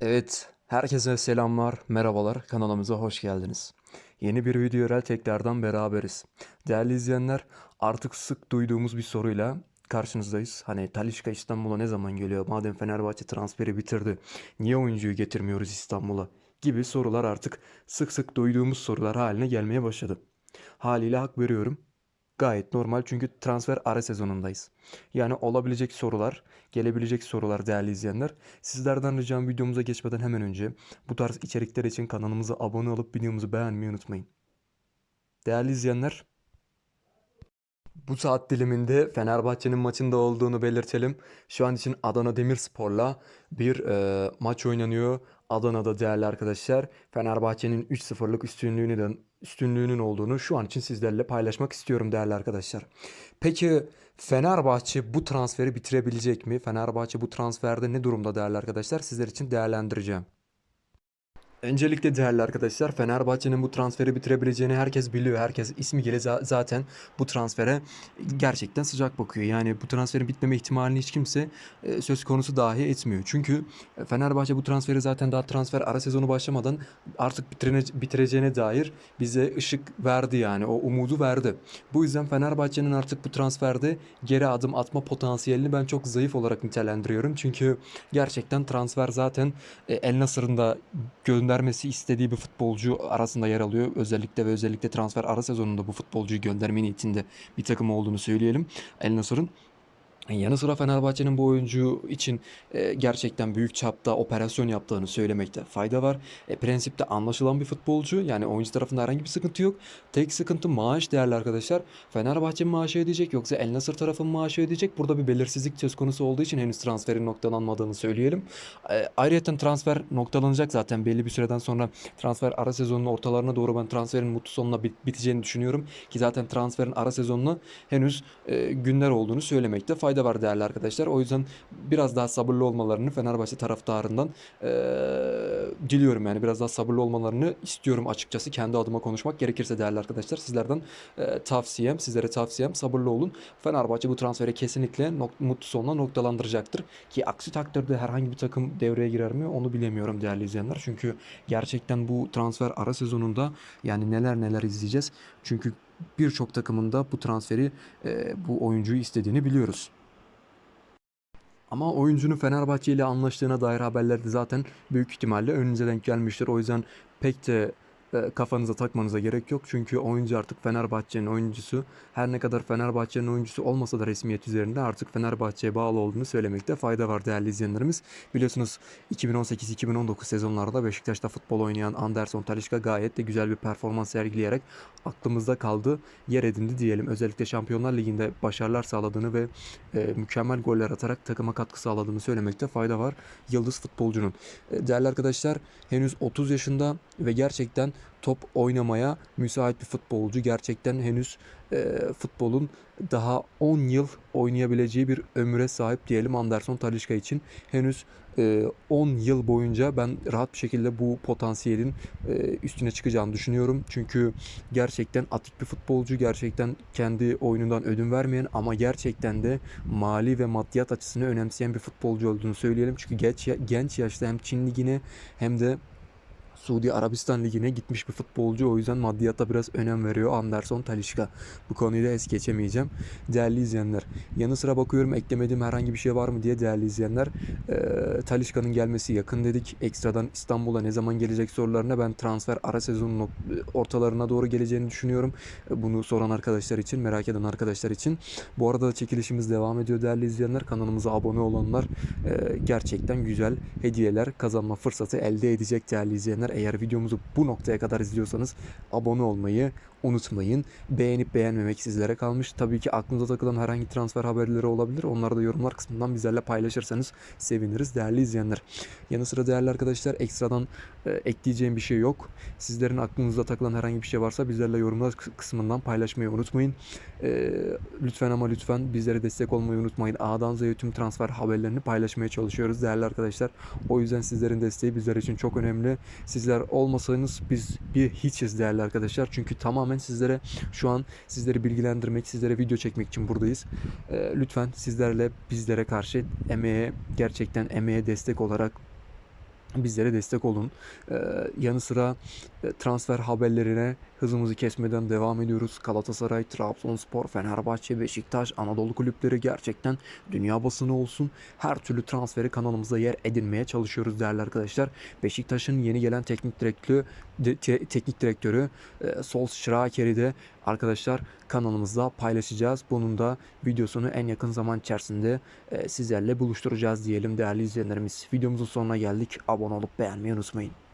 Evet, herkese selamlar, merhabalar, kanalımıza hoş geldiniz. Yeni bir video ile tekrardan beraberiz. Değerli izleyenler, artık sık duyduğumuz bir soruyla karşınızdayız. Hani Talisca İstanbul'a ne zaman geliyor? Madem Fenerbahçe transferi bitirdi, niye oyuncuyu getirmiyoruz İstanbul'a? Gibi sorular artık sık sık duyduğumuz sorular haline gelmeye başladı. Haliyle hak veriyorum. Gayet normal çünkü transfer ara sezonundayız. Yani olabilecek sorular, gelebilecek sorular değerli izleyenler. Sizlerden ricam videomuza geçmeden hemen önce bu tarz içerikler için kanalımıza abone olup videomuzu beğenmeyi unutmayın. Değerli izleyenler, bu saat diliminde Fenerbahçe'nin maçında olduğunu belirtelim. Şu an için Adana Demirspor'la bir e, maç oynanıyor. Adana'da değerli arkadaşlar Fenerbahçe'nin 3-0'lık üstünlüğünü de, üstünlüğünün olduğunu şu an için sizlerle paylaşmak istiyorum değerli arkadaşlar. Peki Fenerbahçe bu transferi bitirebilecek mi? Fenerbahçe bu transferde ne durumda değerli arkadaşlar? Sizler için değerlendireceğim. Öncelikle değerli arkadaşlar Fenerbahçe'nin bu transferi bitirebileceğini herkes biliyor. Herkes ismi za- zaten bu transfere gerçekten sıcak bakıyor. Yani bu transferin bitmeme ihtimalini hiç kimse e, söz konusu dahi etmiyor. Çünkü e, Fenerbahçe bu transferi zaten daha transfer ara sezonu başlamadan artık bitirene, bitireceğine dair bize ışık verdi yani o umudu verdi. Bu yüzden Fenerbahçe'nin artık bu transferde geri adım atma potansiyelini ben çok zayıf olarak nitelendiriyorum. Çünkü gerçekten transfer zaten e, El Nasır'ın da göndermesi istediği bir futbolcu arasında yer alıyor. Özellikle ve özellikle transfer ara sezonunda bu futbolcuyu gönderme niyetinde bir takım olduğunu söyleyelim. El Nasır'ın. Yanı sıra Fenerbahçe'nin bu oyuncu için e, gerçekten büyük çapta operasyon yaptığını söylemekte fayda var. E, prensipte anlaşılan bir futbolcu. Yani oyuncu tarafında herhangi bir sıkıntı yok. Tek sıkıntı maaş değerli arkadaşlar. Fenerbahçe maaşı ödeyecek yoksa El Nasır tarafı mı maaşı ödeyecek? Burada bir belirsizlik söz konusu olduğu için henüz transferin noktalanmadığını söyleyelim. E, ayrıca transfer noktalanacak zaten belli bir süreden sonra transfer ara sezonunun ortalarına doğru ben transferin mutlu sonuna bit- biteceğini düşünüyorum. Ki zaten transferin ara sezonuna henüz e, günler olduğunu söylemekte fayda var değerli arkadaşlar. O yüzden biraz daha sabırlı olmalarını Fenerbahçe taraftarından e, diliyorum yani biraz daha sabırlı olmalarını istiyorum açıkçası kendi adıma konuşmak gerekirse değerli arkadaşlar. Sizlerden e, tavsiyem, sizlere tavsiyem sabırlı olun. Fenerbahçe bu transferi kesinlikle nok- mutlu sonuna noktalandıracaktır. Ki aksi takdirde herhangi bir takım devreye girer mi onu bilemiyorum değerli izleyenler. Çünkü gerçekten bu transfer ara sezonunda yani neler neler izleyeceğiz. Çünkü birçok takımında bu transferi bu oyuncuyu istediğini biliyoruz. Ama oyuncunun Fenerbahçe ile anlaştığına dair haberler de zaten büyük ihtimalle önünüze denk gelmiştir. O yüzden pek de kafanıza takmanıza gerek yok. Çünkü oyuncu artık Fenerbahçe'nin oyuncusu. Her ne kadar Fenerbahçe'nin oyuncusu olmasa da resmiyet üzerinde artık Fenerbahçe'ye bağlı olduğunu söylemekte fayda var değerli izleyenlerimiz. Biliyorsunuz 2018-2019 sezonlarda Beşiktaş'ta futbol oynayan Anderson Talisca gayet de güzel bir performans sergileyerek aklımızda kaldı, yer edindi diyelim. Özellikle Şampiyonlar Ligi'nde başarılar sağladığını ve e, mükemmel goller atarak takıma katkı sağladığını söylemekte fayda var yıldız futbolcunun. E, değerli arkadaşlar henüz 30 yaşında ve gerçekten top oynamaya müsait bir futbolcu. Gerçekten henüz e, futbolun daha 10 yıl oynayabileceği bir ömüre sahip diyelim Anderson Talisca için. Henüz e, 10 yıl boyunca ben rahat bir şekilde bu potansiyelin e, üstüne çıkacağını düşünüyorum. Çünkü gerçekten atik bir futbolcu, gerçekten kendi oyunundan ödün vermeyen ama gerçekten de mali ve maddiyat açısını önemseyen bir futbolcu olduğunu söyleyelim. Çünkü genç, genç yaşta hem Çin ligine hem de Suudi Arabistan Ligi'ne gitmiş bir futbolcu. O yüzden maddiyata biraz önem veriyor Anderson Talisca. Bu konuyu da es geçemeyeceğim. Değerli izleyenler. Yanı sıra bakıyorum eklemediğim herhangi bir şey var mı diye değerli izleyenler. E, Talisca'nın gelmesi yakın dedik. Ekstradan İstanbul'a ne zaman gelecek sorularına ben transfer ara sezonun ortalarına doğru geleceğini düşünüyorum. E, Bunu soran arkadaşlar için, merak eden arkadaşlar için. Bu arada da çekilişimiz devam ediyor değerli izleyenler. Kanalımıza abone olanlar e, gerçekten güzel hediyeler kazanma fırsatı elde edecek değerli izleyenler. Eğer videomuzu bu noktaya kadar izliyorsanız abone olmayı unutmayın. Beğenip beğenmemek sizlere kalmış. Tabii ki aklınıza takılan herhangi transfer haberleri olabilir. Onları da yorumlar kısmından bizlerle paylaşırsanız seviniriz değerli izleyenler. Yanı sıra değerli arkadaşlar ekstradan e, ekleyeceğim bir şey yok. Sizlerin aklınızda takılan herhangi bir şey varsa bizlerle yorumlar kı- kısmından paylaşmayı unutmayın. E, lütfen ama lütfen bizlere destek olmayı unutmayın. A'dan Z'ye tüm transfer haberlerini paylaşmaya çalışıyoruz değerli arkadaşlar. O yüzden sizlerin desteği bizler için çok önemli. Sizler olmasanız biz bir hiçiz değerli arkadaşlar. Çünkü tamamen sizlere şu an sizleri bilgilendirmek, sizlere video çekmek için buradayız. Ee, lütfen sizlerle bizlere karşı emeğe gerçekten emeğe destek olarak Bizlere destek olun. Ee, yanı sıra e, transfer haberlerine hızımızı kesmeden devam ediyoruz. Galatasaray, Trabzonspor, Fenerbahçe, Beşiktaş, Anadolu kulüpleri gerçekten dünya basını olsun. Her türlü transferi kanalımızda yer edinmeye çalışıyoruz değerli arkadaşlar. Beşiktaş'ın yeni gelen teknik direktörü, de- te- teknik direktörü e, Solskjaer'i de arkadaşlar kanalımızda paylaşacağız. Bunun da videosunu en yakın zaman içerisinde e, sizlerle buluşturacağız diyelim değerli izleyenlerimiz. Videomuzun sonuna geldik. Abone olup beğenmeyi unutmayın.